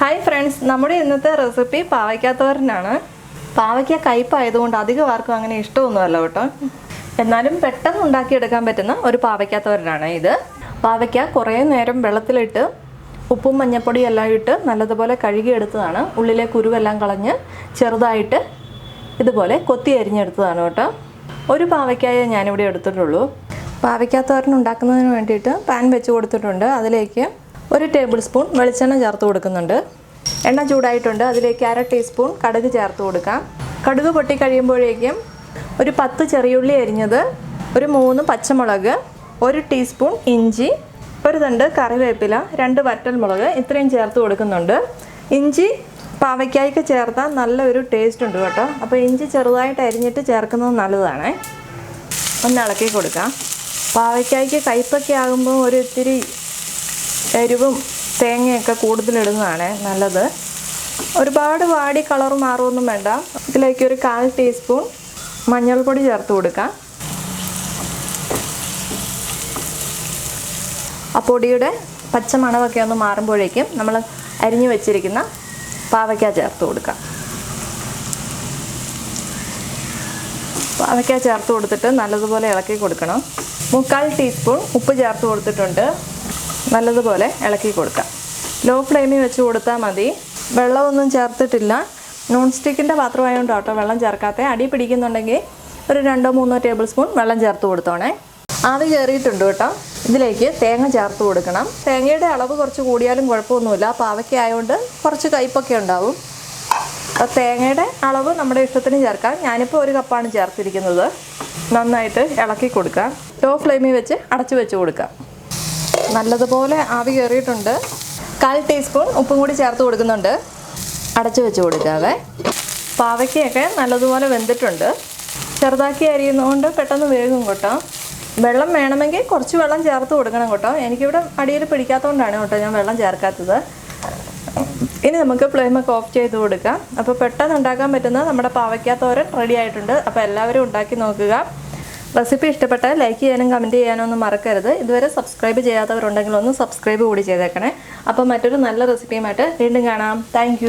Hi friends നമ്മുടെ ഇന്നത്തെ recipe പാവയ്ക്കാത്തോരനാണ് പാവയ്ക്ക കയ്പായതുകൊണ്ട് അധികം ആർക്കും അങ്ങനെ ഇഷ്ടമൊന്നുമല്ല കേട്ടോ. എന്നാലും പെട്ടെന്ന് ഉണ്ടാക്കിയെടുക്കാൻ പറ്റുന്ന ഒരു പാവയ്ക്കാത്തോരനാണ് ഇത്. പാവയ്ക്ക കുറേ നേരം വെള്ളത്തിലിട്ട് ഉപ്പും മഞ്ഞപ്പൊടിയും എല്ലാം ഇട്ട് നല്ലതുപോലെ കഴുകിയെടുത്തതാണ്. ഉള്ളിലെ കുരുവെല്ലാം കളഞ്ഞ് ചെറുതായിട്ട് ഇതുപോലെ കൊത്തി അരിഞ്ഞെടുത്തതാണ് കേട്ടോ. ഒരു പാവയ്ക്കായ ഞാനിവിടെ എടുത്തിട്ടുള്ളൂ. പാവയ്ക്കാത്തോരൻ ഉണ്ടാക്കുന്നതിന് വേണ്ടിയിട്ട് പാൻ വെച്ച് കൊടുത്തിട്ടുണ്ട്. അതിലേക്ക് ഒരു ടേബിൾ സ്പൂൺ വെളിച്ചെണ്ണ ചേർത്ത് കൊടുക്കുന്നുണ്ട്. എണ്ണ ചൂടായിട്ടുണ്ട്. അതിലേക്ക് അര ടീസ്പൂൺ കടുക് ചേർത്ത് കൊടുക്കാം. കടുക് പൊട്ടി കഴിയുമ്പോഴേക്കും ഒരു പത്ത് ചെറിയുള്ളി അരിഞ്ഞത് ഒരു മൂന്ന് പച്ചമുളക് ഒരു ടീസ്പൂൺ ഇഞ്ചി ഒരു തണ്ട് കറിവേപ്പില രണ്ട് വറ്റൽമുളക് ഇത്രയും ചേർത്ത് കൊടുക്കുന്നുണ്ട്. ഇഞ്ചി പാവയ്ക്കായ്ക്ക് ചേർത്താൽ നല്ലൊരു ടേസ്റ്റ് ഉണ്ട് കേട്ടോ. അപ്പോൾ ഇഞ്ചി ചെറുതായിട്ട് അരിഞ്ഞിട്ട് ചേർക്കുന്നത് നല്ലതാണ്. ഒന്ന് ഇളക്കി കൊടുക്കാം. പാവയ്ക്കായ്ക്ക് കയ്പ്പൊക്കെ ആകുമ്പോൾ ഒരു ഇത്തിരി എരിവും തേങ്ങയൊക്കെ കൂടുതലിടുന്നതാണ് നല്ലത്. ഒരുപാട് വാടി കളർ മാറുമൊന്നും വേണ്ട. ഇതിലേക്ക് ഒരു കാൽ ടീസ്പൂൺ മഞ്ഞൾപ്പൊടി ചേർത്ത് കൊടുക്കാം. ആ പൊടിയുടെ പച്ച മണമൊക്കെ ഒന്ന് മാറുമ്പോഴേക്കും നമ്മൾ അരിഞ്ഞു വെച്ചിരിക്കുന്ന പാവയ്ക്ക ചേർത്ത് കൊടുക്കാം. പാവയ്ക്ക ചേർത്ത് കൊടുത്തിട്ട് നല്ലതുപോലെ ഇളക്കി കൊടുക്കണം. മുക്കാൽ ടീസ്പൂൺ ഉപ്പ് ചേർത്ത് കൊടുത്തിട്ടുണ്ട്. നല്ലതുപോലെ ഇളക്കി കൊടുക്കാം. ലോ ഫ്ലെയിമിൽ വെച്ച് കൊടുത്താൽ മതി. വെള്ളമൊന്നും ചേർത്തിട്ടില്ല. നോൺ സ്റ്റിക്കിന്റെ പാത്രമായതുകൊണ്ട് കേട്ടോ വെള്ളം ചേർക്കാത്ത. അടി പിടിക്കുന്നുണ്ടെങ്കിൽ ഒരു രണ്ടോ മൂന്നോ ടേബിൾ സ്പൂൺ വെള്ളം ചേർത്ത് കൊടുത്തോണേ. ആവി കയറിയിട്ടുണ്ട് കേട്ടോ. ഇതിലേക്ക് തേങ്ങ ചേർത്ത് കൊടുക്കണം. തേങ്ങയുടെ അളവ് കുറച്ച് കൂടിയാലും കുഴപ്പമൊന്നുമില്ല. പാവയ്ക്ക ആയതുകൊണ്ട് കുറച്ച് കയ്പൊക്കെ ഉണ്ടാവും. അപ്പോൾ തേങ്ങയുടെ അളവ് നമ്മുടെ ഇഷ്ടത്തിന് ചേർക്കാം. ഞാനിപ്പോൾ ഒരു കപ്പാണ് ചേർത്തിരിക്കുന്നത്. നന്നായിട്ട് ഇളക്കി കൊടുക്കാം. ലോ ഫ്ലെയിമിൽ വെച്ച് അടച്ചു വെച്ച് കൊടുക്കാം. നല്ലതുപോലെ ആവി കയറിയിട്ടുണ്ട്. കാൽ ടീസ്പൂൺ ഉപ്പും കൂടി ചേർത്ത് കൊടുക്കുന്നുണ്ട്. അടച്ചു വെച്ച് കൊടുക്കാവേ. പാവയ്ക്കയൊക്കെ നല്ലതുപോലെ വെന്തിട്ടുണ്ട്. ചെറുതാക്കി അരിയുന്നതുകൊണ്ട് പെട്ടെന്ന് വേഗം കേട്ടോ. വെള്ളം വേണമെങ്കിൽ കുറച്ച് വെള്ളം ചേർത്ത് കൊടുക്കണം കേട്ടോ. എനിക്കിവിടെ അടിയിൽ പിടിക്കാത്തതുകൊണ്ടാണ് കേട്ടോ ഞാൻ വെള്ളം ചേർക്കാത്തത്. ഇനി നമുക്ക് ഫ്ലെയിമൊക്കെ ഓഫ് ചെയ്ത് കൊടുക്കാം. അപ്പോൾ പെട്ടെന്ന് ഉണ്ടാക്കാൻ പറ്റുന്ന നമ്മുടെ പാവയ്ക്കാത്തോരൻ റെഡി ആയിട്ടുണ്ട്. അപ്പോൾ എല്ലാവരും ഉണ്ടാക്കി നോക്കുക. റെസിപ്പി ഇഷ്ടപ്പെട്ടാൽ ലൈക്ക് ചെയ്യാനും കമന്റ് ചെയ്യാനും ഒന്നും മറക്കരുത്. ഇതുവരെ സബ്സ്ക്രൈബ് ചെയ്യാത്തവരുണ്ടെങ്കിൽ ഒന്ന് സബ്സ്ക്രൈബ് കൂടി ചെയ്തേക്കണേ. അപ്പോൾ മറ്റൊരു നല്ല റെസിപ്പിയുമായിട്ട് വീണ്ടും കാണാം. താങ്ക്